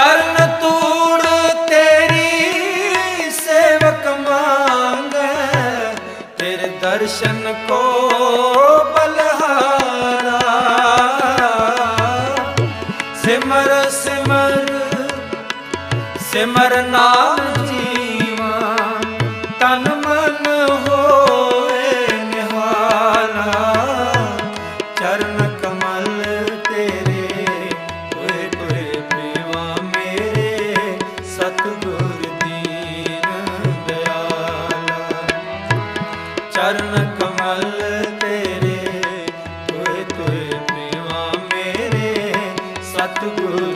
ਚਰਨ ਤੂੜ ਤੇਰੀ ਸੇਵਕ ਮੰਗੈ, ਤੇਰੇ ਦਰਸ਼ਨ ਕੋ ਬਲਹਾਰਾ। ਸਿਮਰ ਸਿਮਰ ਸਿਮਰ ਨਾਮ ਜੀਵਾ, ਤਨ ਮਨ ਹੋ ਚਰਨ ਕਮਲ ਤੇਰੇ ਤੋਏ ਤੋਏ ਮੇਵਾ ਮੇਰੇ ਸਤਿਗੁਰ